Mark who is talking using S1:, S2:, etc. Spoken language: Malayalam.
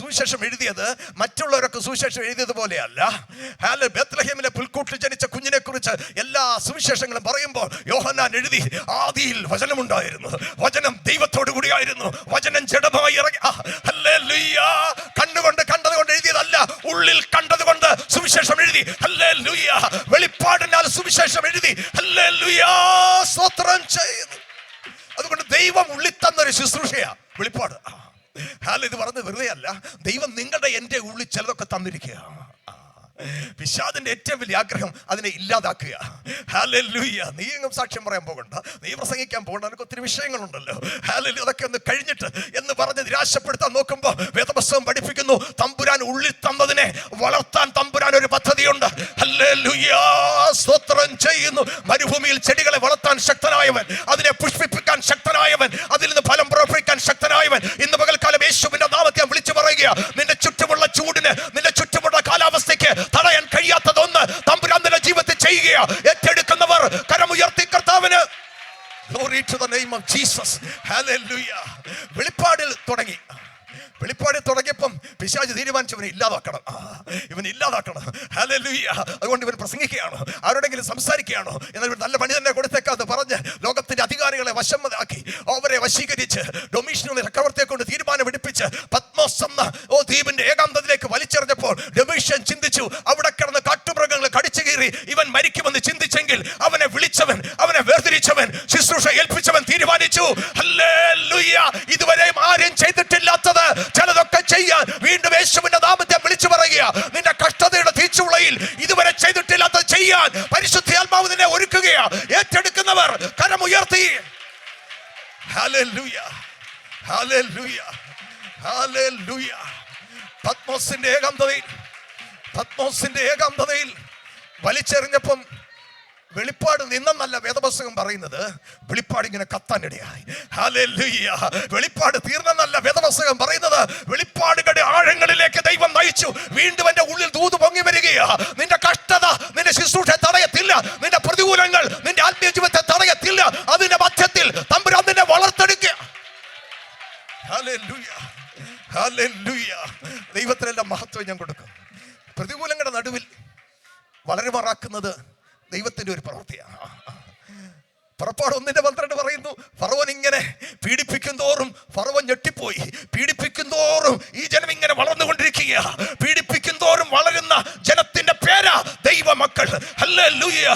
S1: സുവിശേഷം എഴുതിയത് മറ്റുള്ളവരൊക്കെ സുവിശേഷം എഴുതിയത് പോലെയല്ല. ഹാല ബത്ലഹേമിലെ പുൽക്കൂട്ടിൽ ജനിച്ച കുഞ്ഞിനെ കുറിച്ച് എല്ലാ സുവിശേഷങ്ങളും പറയുമ്പോൾ യോഹന്നാൻ എഴുതി ആദിയിൽ വചനമുണ്ടായിരുന്നു. വചനം ദൈവത്തോടു കൂടിയായിരുന്നു. വചനം ജഡമായി ഇറങ്ങി. കണ്ണുകൊണ്ട് കണ്ടതുകൊണ്ട് എഴുതിയതല്ല ഉള്ളിൽ കണ്ടതുകൊണ്ട് സുവിശേഷം എഴുതി. ഹല്ലേലൂയ. വെളിപ്പാടിനാൽ സുവിശേഷം എഴുതി. ഹല്ലേലൂയ. സ്വത്രം ചെയ്യുന്നു. അതുകൊണ്ട് ദൈവം ഉള്ളിൽ തന്നൊരു ശുശ്രൂഷയാ. വെളിപ്പാട്. ഹാല ഇത് പറഞ്ഞത് വെറുതെ അല്ല. ദൈവം നിങ്ങളുടെ എന്റെ ഉള്ളിൽ ചിലതൊക്കെ തന്നിരിക്കുക. പിശാദിന്റെ ഏറ്റവും വലിയ ആഗ്രഹം അതിനെ ഇല്ലാതാക്കുക. ഹാലൂയ്യ നീ എങ്ങും സാക്ഷ്യം പറയാൻ പോകണ്ട. നീ പ്രസംഗിക്കാൻ പോകണ്ട. നിനക്ക് ഒത്തിരി വിഷയങ്ങളുണ്ടല്ലോ. ഹാലലു അതൊക്കെ ഒന്ന് കഴിഞ്ഞിട്ട് എന്ന് പറഞ്ഞ് നിരാശപ്പെടുത്താൻ നോക്കുമ്പോൾ വേദപുസ്തകം പഠിപ്പിക്കുന്നു. തമ്പുരാൻ ഉള്ളിൽ തന്നതിനെ വളർത്താൻ തമ്പുരാൻ ഒരു പദ്ധതിയുണ്ട്. സ്തോത്രം ചെയ്യുന്നു. മരുഭൂമിയിൽ ചെടികളെ വളർത്താൻ ശക്തനായവൻ. അതിനെ പുഷ്പിപ്പിക്കാൻ ശക്തനായവൻ. അതിൽ നിന്ന് ഫലം പുറപ്പെടുവിക്കാൻ ശക്തനായവൻ. ഇന്ന് പകൽക്കാലം യേശുവിന്റെ നാമത്തെ ഞാൻ വിളിച്ചു നിന്റെ ചുറ്റുമുള്ള ചൂടിന് നിന്റെ ചുറ്റുമുള്ള കാലാവസ്ഥയ്ക്ക് തടയാൻ കഴിയാത്തതൊന്ന് തമ്പുരാൻ നിന്റെ ജീവിതത്തിൽ ചെയ്യുക ഏറ്റെടുക്കുന്നവർ കരമുയർത്തി കർത്താവിന്. Glory to the name of Jesus. Hallelujah. വെളിപ്പാടിൽ തുടങ്ങി. വെളിപ്പാടിൽ തുടങ്ങിയപ്പം പിശാജ് തീരുമാനിച്ചു ഇവനെ ഇല്ലാതാക്കണം ഇവൻ ഇല്ലാതാക്കണം. ഹല്ലേലൂയ അതുകൊണ്ട് ഇവൻ പ്രസംഗിക്കുകയാണോ. ആരോടെങ്കിലും സംസാരിക്കുകയാണോ? എന്നാൽ ഇവൻ നല്ല പണി തന്നെ കൊടുത്തേക്കാന്ന് പറഞ്ഞ് അധികാരികളെ അവരെ വശീകരിച്ച് ഡൊമീഷനുള്ള ചക്രവർത്തിയെ കൊണ്ട് തീരുമാനമെടുപ്പിച്ച് പത്മോസ് എന്ന ഓ ദ്വീപിന്റെ ഏകാന്തത്തിലേക്ക് വലിച്ചെറിഞ്ഞപ്പോൾ ഡൊമീഷ്യൻ ചിന്തിച്ചു അവിടെ കിടന്ന് കാട്ടുമൃഗങ്ങൾ കടിച്ചു കീറി ഇവൻ മരിക്കുമെന്ന് ചിന്തിച്ചെങ്കിൽ അവനെ വിളിച്ചവൻ അവനെ വേർതിരിച്ചവൻ ശുശ്രൂഷ ഏൽപ്പിച്ചവൻ തീരുമാനിച്ചു. ഇതുവരെയും ആരും ചെയ്തിട്ടില്ലാത്തത് ചിലതൊക്കെ ചെയ്യാൻ വീണ്ടും യേശുവിന്റെ നാമത്തെ വിളിച്ചു പറയുക. നിന്റെ കഷ്ടതയുടെ തീച്ചുളയിൽ ഇതുവരെ ചെയ്തിട്ടില്ലാത്തത് ചെയ്യാൻ പരിശുദ്ധ ആത്മാവ് നിന്നെ ഒരുക്കുകയാ. ഏറ്റെടുക്കുന്നവർ കരമുയർത്തി. പത്മോസിന്റെ ഏകാന്തതയിൽ പത്മോസിന്റെ ഏകാന്തതയിൽ വലിച്ചെറിഞ്ഞപ്പം വെളിപ്പാട് നിന്നെന്നല്ല വേദപുസ്തകം പറയുന്നത്. വെളിപ്പാട് ഇങ്ങനെ കത്താനിടയായി. ഹല്ലേലൂയ വെളിപ്പാട് തീർന്നെന്നല്ല വേദപുസ്തകം പറയുന്നത്. വെളിപ്പാടുകളുടെ ആഴങ്ങളിലേക്ക് ദൈവം നയിച്ചു. വീണ്ടും എന്റെ ഉള്ളിൽ ദൂത് പൊങ്ങി വരികയാ. നിന്റെ കഷ്ടത നിന്റെ ശുശ്രൂഷ തടയത്തില്ല. നിന്റെ ദൈവത്തിനെല്ലാം മഹത്വം ഞാൻ കൊടുക്കും. പ്രതികൂലങ്ങളുടെ നടുവിൽ വളരെ മറാക്കുന്നത് ദൈവത്തിന്റെ ഒരു പ്രവൃത്തിയാണ്. പുറപ്പാട് ഒന്നിന്റെ പന്ത്രണ്ട് പറയുന്നു ഫറവൻ ഇങ്ങനെ പീഡിപ്പിക്കും തോറും ഫറവൻ ഞെട്ടിപ്പോയി. പീഡിപ്പിക്കും തോറും ഈ ജനം ഇങ്ങനെ വളർന്നുകൊണ്ടിരിക്കുക പീഡിപ്പിക്കും തോറും വളരുന്ന ജനത്തിന്റെ പേരാ ദൈവ മക്കൾ ഹല്ലേലൂയ